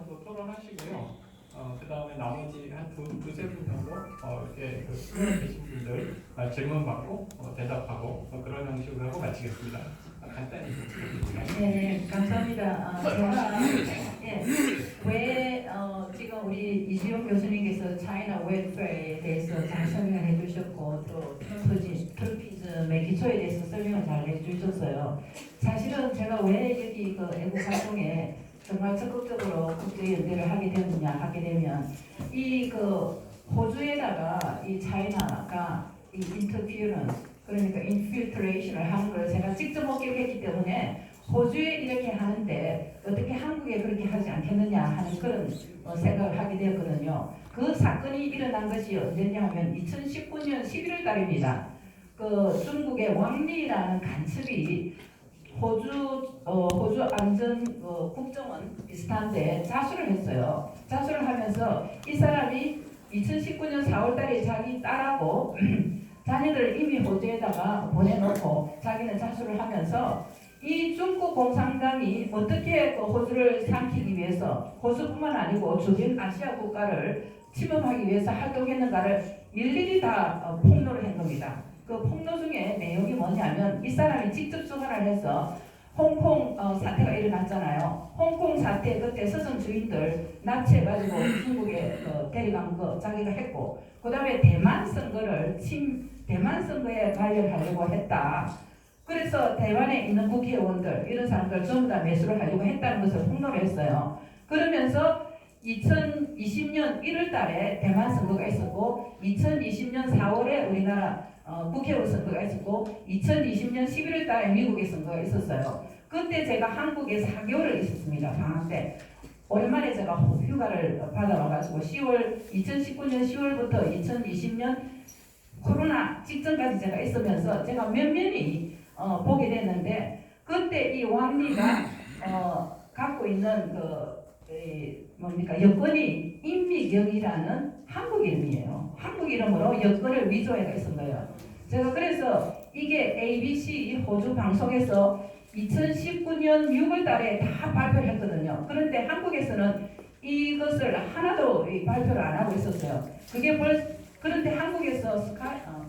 정도 토론하시고요. 어, 그 다음에 나머지 한 두, 두세 분 정도 어, 이렇게 그 계신 분들 어, 질문 받고 어, 대답하고 어, 그런 형식으로 하고 마치겠습니다. 아, 간단히 부탁드립니다. 네, 감사합니다. 아, 제가 예, 왜 어, 지금 우리 이지용 교수님께서 차이나 웰페어에 대해서 잘 설명을 해주셨고 또 트럼프지, 트럼피즘의 기초에 대해서 설명을 잘 해주셨어요. 사실은 제가 왜 여기 그 애국 활동에 정말 적극적으로 국제 연대를 하게 되느냐 하게 되면 이 그 호주에다가 이 차이나가 이 인터퓨런 그러니까 인필트레이션을 하는 걸 제가 직접 목격했기 때문에 호주에 이렇게 하는데 어떻게 한국에 그렇게 하지 않겠느냐 하는 그런 어, 생각을 하게 되었거든요. 그 사건이 일어난 것이 언제냐 하면 2019년 11월 달입니다. 그 중국의 왕리라는 간첩이 호주 어, 호주 안전 어, 국정원 비슷한데 자수를 했어요. 자수를 하면서 이 사람이 2019년 4월달에 자기 딸하고 자녀들을 이미 호주에다가 보내놓고 자기는 자수를 하면서 이 중국 공산당이 어떻게 그 호주를 삼키기 위해서 호주뿐만 아니고 주변 아시아 국가를 침범하기 위해서 활동했는가를 일일이 다 어, 폭로를 한 겁니다. 그 폭로 중에 내용이 뭐냐면 이 사람이 직접 수간을 해서 홍콩 어, 사태가 일어났잖아요. 홍콩 사태 그때 서점 주인들 납치해가지고 중국에 그 데려간 거 자기가 했고 그 다음에 대만 선거를 침 대만 선거에 관련하려고 했다. 그래서 대만에 있는 국회의원들 이런 사람들 전부 다 매수를 하려고 했다는 것을 폭로를 했어요. 그러면서 2020년 1월 달에 대만 선거가 있었고 2020년 4월에 우리나라 어, 국회의원 선거가 있었고 2020년 11월 달에 미국의 선거가 있었어요. 그때 제가 한국에 4개월을 있었습니다. 방학 때. 오랜만에 제가 휴가를 받아와가지고 10월 2019년 10월부터 2020년 코로나 직전까지 제가 있으면서 제가 면면이 어, 보게 됐는데 그때 이 왕리가 어, 갖고 있는 그 이, 뭡니까 여권이 인미경이라는 한국 이름이에요. 한국 이름으로 여권을 위조해가 있은 거예요. 제가 그래서 이게 ABC 호주 방송에서 2019년 6월 달에 다 발표를 했거든요. 그런데 한국에서는 이것을 하나도 이 발표를 안 하고 있었어요. 그게 벌 그런데 한국에서 스카 어,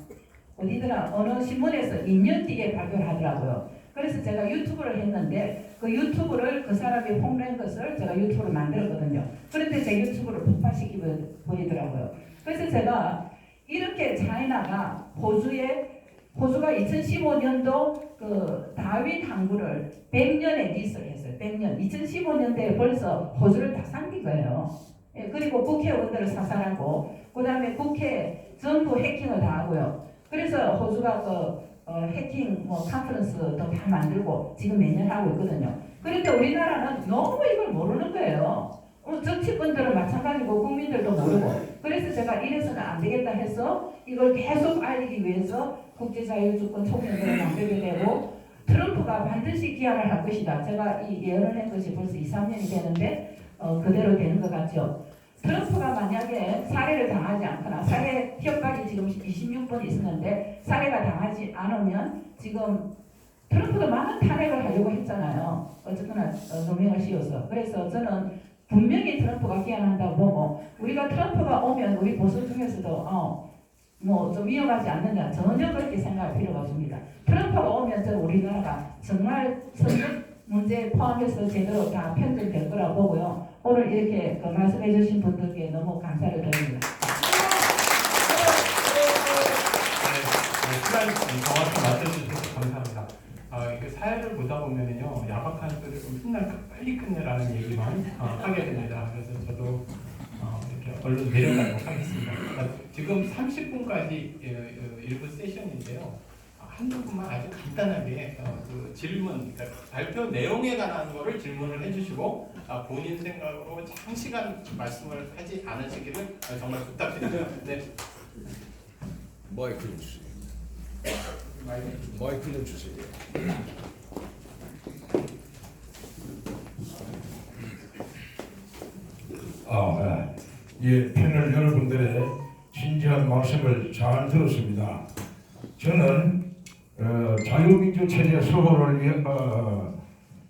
어디더라 어느 신문에서 2년 뒤에 발표를 하더라고요. 그래서 제가 유튜브를 했는데 그 유튜브를 그 사람이 폭로한 것을 제가 유튜브를 만들었거든요. 그런데 제 유튜브를 폭파시키 버리더라고요. 그래서 제가 이렇게 차이나가 호주에 호주가 2015년도 그 다윈 항구를 100년에 리스를 했어요. 100년. 2015년도에 벌써 호주를 다 삼킨 거예요. 예, 그리고 국회의원들을 사살하고 그 다음에 국회 전부 해킹을 다 하고요. 그래서 호주가 그 어, 해킹 뭐 컨퍼런스도 다 만들고 지금 매년 하고 있거든요. 그런데 우리나라는 너무 이걸 모르는 거예요. 어, 정치권들은 마찬가지고 국민들도 모르고 그래서 제가 이래서는 안 되겠다 해서 이걸 계속 알리기 위해서 국제자유주권 총연대를 만들게 되고 트럼프가 반드시 기한을 할 것이다. 제가 이 예언을 한 것이 벌써 2, 3년이 되는데 어, 그대로 되는 것 같죠. 트럼프가 만약에 살해를 당하지 않거나 살해 협박이 지금 26번 있었는데 살해가 당하지 않으면 지금 트럼프도 많은 탄핵을 하려고 했잖아요. 어쨌거나 어, 노명을 씌워서. 그래서 저는 분명히 트럼프가 기한한다고 보고 우리가 트럼프가 오면 우리 보수 중에서도 어, 뭐좀 위험하지 않느냐 전혀 그렇게 생각할 필요가 없습니다. 트럼프가 오면 저 우리나라가 정말 선거 문제 포함해서 제대로 다 편들될 거라고 보고요. 오늘 이렇게 그 말씀해 주신 분들께 너무 감사를 드립니다. 네, 네, 시간 정확히 맞춰주셔서 감사합니다. 아, 이게 사회를 보다 보면은요, 야박한 소리 좀 맨날 빨리 끝내라는 얘기만 어, 하게 됩니다. 그래서 저도 어, 이렇게 얼른 내려가도록 하겠습니다. 아, 지금 30분까지 일부 세션인데요. 아, 한두 분만 아주 간단하게 어, 그 질문, 그러니까 발표 내용에 관한 거를 질문을 해주시고 아, 본인 생각으로 장시간 말씀을 하지 않으시기를 어, 정말 부탁드리고요. 네, 마이크 좀 주세요. 마이크 좀 주세요. 아, 패널 여러분들의 진지한 말씀을 잘 들었습니다. 저는 어, 자유민주 체제 수호를 위해 어,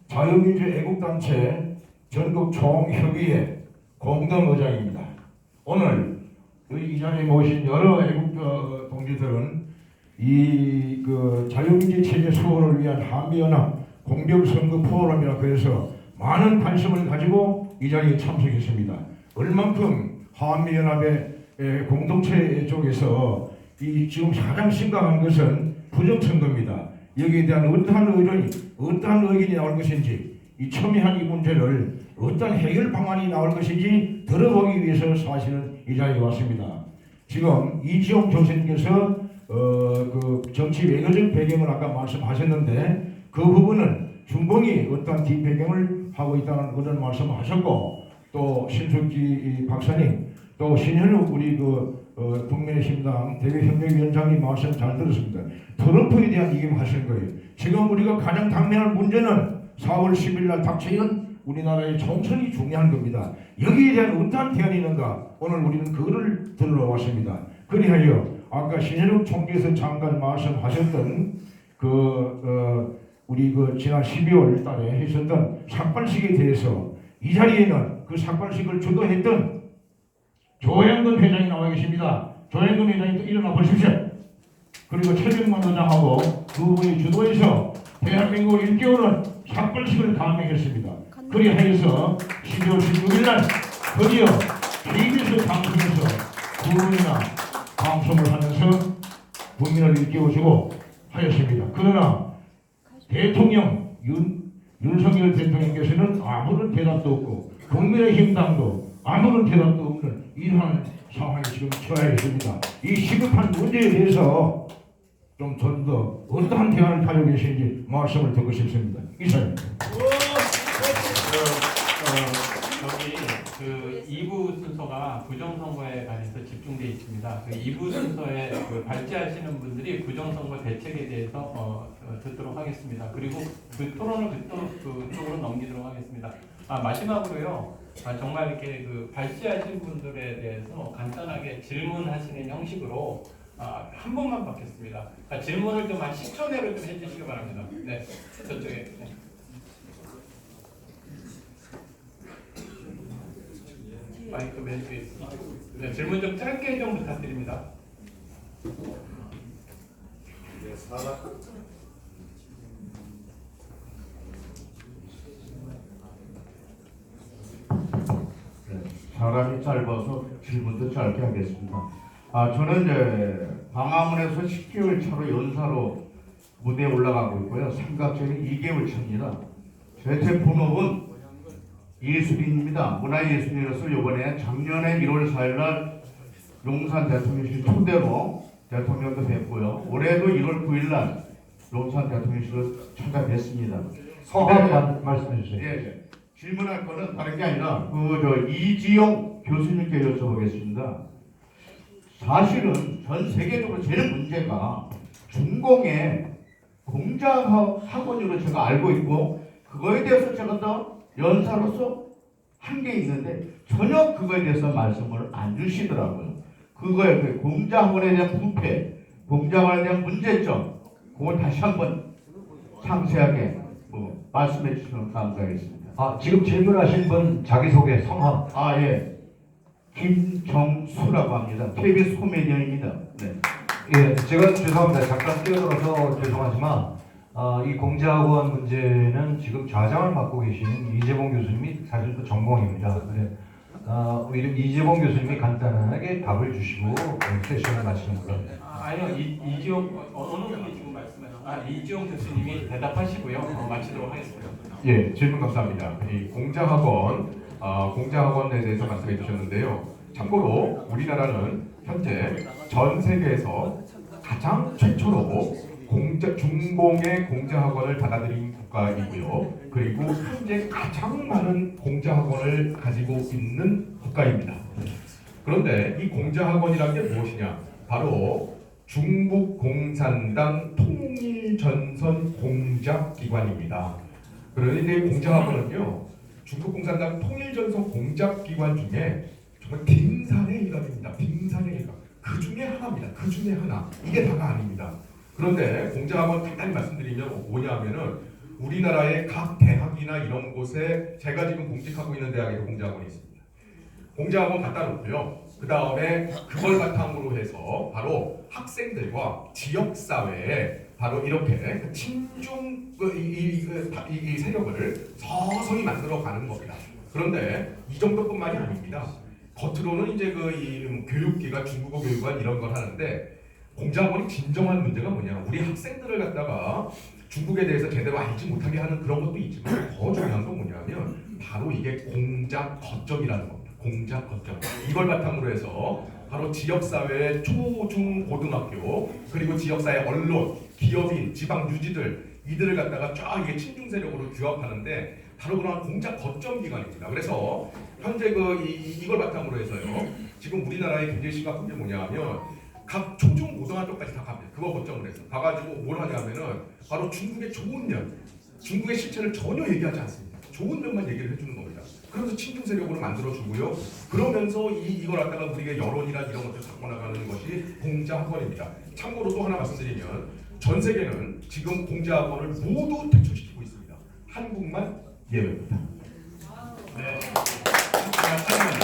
자유민주 애국단체 전국 총협의회 공동의장입니다. 오늘 이 자리에 모신 여러 애국 어, 동지들은 이 그 자유민주 체제 수호를 위한 한미연합 공병선거 포럼이라 그래서 많은 관심을 가지고 이 자리에 참석했습니다. 얼만큼 한미연합의 에, 공동체 쪽에서 이 지금 가장 심각한 것은 부정선거입니다. 여기에 대한 어떠한 의견이 어떠한 의견이 나올 것인지 이 첨예한 이 문제를 어떤 해결 방안이 나올 것인지 들어보기 위해서 사실은 이 자리에 왔습니다. 지금 이지용 교수님께서 어그 정치 외교적 배경을 아까 말씀하셨는데 그 부분은 중공이 어떤 뒷배경을 하고 있다는 그런 말씀하셨고 또 신숙기 박사님 또 신현욱 우리 그 어, 국민의힘당 대외협력위원장님 말씀 잘 들었습니다. 트럼프에 대한 얘기 하시는 거예요. 지금 우리가 가장 당면한 문제는 4월 10일 날 닥쳐있는 우리나라의 총선이 중요한 겁니다. 여기에 대한 어떠한 대안이 있는가 오늘 우리는 그거를 들으러 왔습니다. 그리하여 아까 신현욱 총리께서 잠깐 말씀하셨던 그 어, 우리 그 지난 12월 달에 했었던 삭발식에 대해서 이 자리에는 그 삭발식을 주도했던 조영근 회장이 나와 계십니다. 조영근 회장이 일어나 보십시오. 그리고 최병만 의장하고 두 분이 주도해서 대한민국 1개월은 삭발식을 감행했습니다. 그리하여서 12월 16일 날 드디어 KBS 방송에서 두 분이나 방송을 하면서 국민을 일깨워주고 하였습니다. 그러나 대통령 윤, 윤석열 대통령께서는 아무런 대답도 없고 국민의힘당도 아무런 대답도 없는 이러한 상황이 지금 처해 있습니다. 이 시급한 문제에 대해서 좀더더 어떠한 대안을 가지고 계신지 말씀을 듣고 싶습니다. 이사님. 어, 여기 그 2부 순서가 부정선 관해서 집중되어 있습니다. 그 2부 순서에 그 발제하시는 분들이 부정선거 대책에 대해서 어, 어, 듣도록 하겠습니다. 그리고 그 토론을 그쪽, 그쪽으로 넘기도록 하겠습니다. 아, 마지막으로요. 아, 정말 이렇게 그 발제하신 분들에 대해서 간단하게 질문하시는 형식으로 아, 한 번만 받겠습니다. 아, 질문을 좀 한 10초 내로 좀 해주시기 바랍니다. 네, 저쪽에. 네. 마이크 맨 뒤에 있습니다. 네, 질문 좀 짧게 좀 부탁드립니다. 네, 사람이 짧아서 질문도 짧게 하겠습니다. 아 저는 이제 광화문에서 10개월 차로 연사로 무대에 올라가고 있고요. 삼각지는 2개월 차입니다. 제 본업은 예술인입니다. 문화예술인으로서 이번에 작년에 1월 4일 날 용산 대통령실 초대로 대통령도 뵙고요. 올해도 1월 9일 날 용산 대통령실을 찾아뵙습니다. 성함 말씀해 주세요. 예, 예. 질문할 거는 다른 게 아니라 그저 이지용 교수님께 여쭤보겠습니다. 사실은 전 세계적으로 제일 문제가 중공의 공작 학원으로 제가 알고 있고 그거에 대해서 제가 더 연사로서 한 게 있는데 전혀 그거에 대해서 말씀을 안 주시더라고요. 그거에 그 공작 학원에 대한 부패, 공작 학원에 대한 문제점, 그걸 다시 한번 상세하게 뭐 말씀해 주시면 감사하겠습니다. 아 지금 질문하신 분 자기 소개 성함. 아 예, 김정수라고 합니다. KBS 코미디언입니다. 네. 예, 제가 죄송합니다. 잠깐 끼어들어서 죄송하지만 아, 이 공작원 문제는 지금 좌장을 맡고 계시는 이재봉 교수님이 사실 그 전공입니다. 아, 오히려 이재봉 교수님이 간단하게 답을 주시고 네, 세션을 마치는 걸로. 아, 아니요, 이, 이지용 어, 어느 분이 지금 말씀하신 아 이지용 교수님이 대답하시고요. 어, 마치도록 하겠습니다. 예, 질문 감사합니다. 이 공자학원, 아, 공자학원에 대해서 말씀해 주셨는데요. 참고로 우리나라는 현재 전 세계에서 가장 최초로 공자, 중공의 공자학원을 받아들인 국가이고요. 그리고 현재 가장 많은 공자학원을 가지고 있는 국가입니다. 그런데 이 공자학원이란 게 무엇이냐? 바로 중국 공산당 통일 전선 공작 기관입니다. 그런데 이 공작학원은요, 중국 공산당 통일 전선 공작 기관 중에 정말 빙산의 일각입니다. 빙산의 일각. 그 중에 하나입니다. 그 중에 하나. 이게 다가 아닙니다. 그런데 공작학원 간단히 말씀드리면 뭐냐 하면은 우리나라의 각 대학이나 이런 곳에 제가 지금 공직하고 있는 대학에도 공자학원이 있습니다. 공자학원 갖다 놓고요. 그 다음에 그걸 바탕으로 해서 바로 학생들과 지역 사회에 바로 이렇게 그 친중 그 이, 이, 그 다- 이, 이 세력을 서서히 만들어 가는 겁니다. 그런데 이 정도뿐만이 아닙니다. 겉으로는 이제 그이 교육기관 중국어 교육관 이런 걸 하는데 공자학원이 진정한 문제가 뭐냐? 우리 학생들을 갖다가 중국에 대해서 제대로 알지 못하게 하는 그런 것도 있지만 더 중요한 건 뭐냐면 바로 이게 공작 거점이라는 겁니다. 공작 거점. 이걸 바탕으로 해서 바로 지역사회 초, 중, 고등학교 그리고 지역사회 언론, 기업인, 지방 유지들 이들을 갖다가 쫙 이게 친중 세력으로 규합하는데 바로 그런 공작 거점 기관입니다. 그래서 현재 그 이, 이걸 바탕으로 해서요. 지금 굉장히 심각한 게 뭐냐면 각 초중 고등학 교까지 다 갑니다. 그거 거점을 해서 가가지고 뭘 하냐면은 바로 중국의 좋은 면, 중국의 실체를 전혀 얘기하지 않습니다. 좋은 면만 얘기를 해주는 겁니다. 그래서 친중 세력으로 만들어주고요. 그러면서 이 이걸 갖다가 우리가 여론이나 이런 것들 갖고 나가는 것이 공자학원입니다. 참고로 또 하나 말씀드리면 전 세계는 지금 공자학원을 모두 퇴출시키고 있습니다. 한국만 예외입니다. 네. 약간은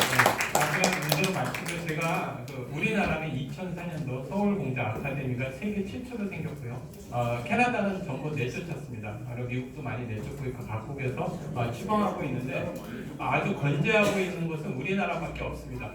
말씀드린 제가 그 우리나라는 2004년도 서울공자 아카데미가 세계 최초로 생겼고요. 어, 캐나다는 전부 내쫓았습니다. 바로 미국도 많이 내쫓고 있고 각국에서 어, 추방하고 있는데 아주 건재하고 있는 것은 우리나라밖에 없습니다.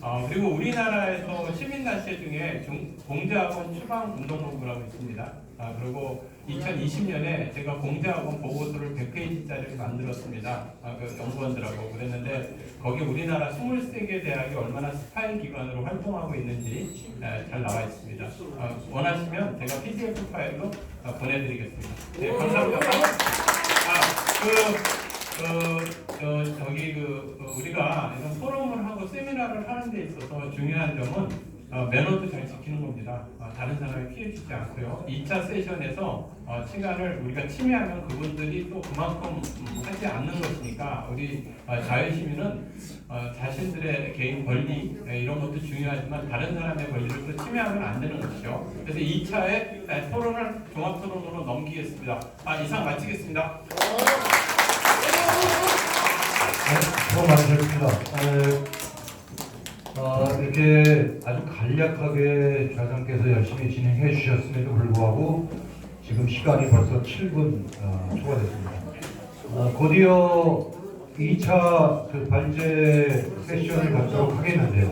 어, 그리고 우리나라에서 시민단체 중에 중- 공자학원 추방 운동본부라고 있습니다. 아, 그리고 2020년에 제가 공자학원 보고서를 100페이지짜리를 만들었습니다. 아, 그 연구원들하고 그랬는데 거기 우리나라 23개 대학이 얼마나 스파이 기관으로 활동하고 있는지 에, 잘 나와 있습니다. 아, 원하시면 제가 PDF 파일로 아, 보내드리겠습니다. 네, 감사합니다. 아, 그, 그, 어, 저기 그 어, 우리가 이런 포럼을 하고 세미나를 하는 데 있어서 중요한 점은 어, 매너도 잘 지키는 겁니다. 어, 다른 사람이 피해 주지 않고요. 2차 세션에서 어, 시간을 우리가 침해하면 그분들이 또 그만큼 음, 하지 않는 것이니까 우리 어, 자유시민은 어, 자신들의 개인 권리 에, 이런 것도 중요하지만 다른 사람의 권리를 또 침해하면 안 되는 것이죠. 그래서 2차에 토론을 종합 토론으로 넘기겠습니다. 아, 이상 마치겠습니다. 수고 많으셨습니다. 에, 어, 이렇게 아주 간략하게 좌장께서 열심히 진행해 주셨음에도 불구하고 지금 시간이 벌써 7분 어, 초과됐습니다. 어, 곧이어 2차 그 발제 세션을 갖도록 하겠는데요.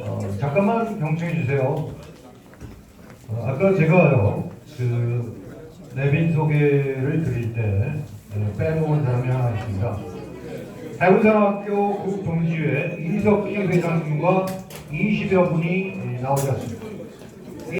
어, 잠깐만 경청해 주세요. 어, 아까 제가요 그 내빈 소개를 드릴 때 네, 빼놓은 사람이 하나 있습니다. 대구산학교 국동지회 이석기 회장님과 20여 분이 예, 나오셨습니다.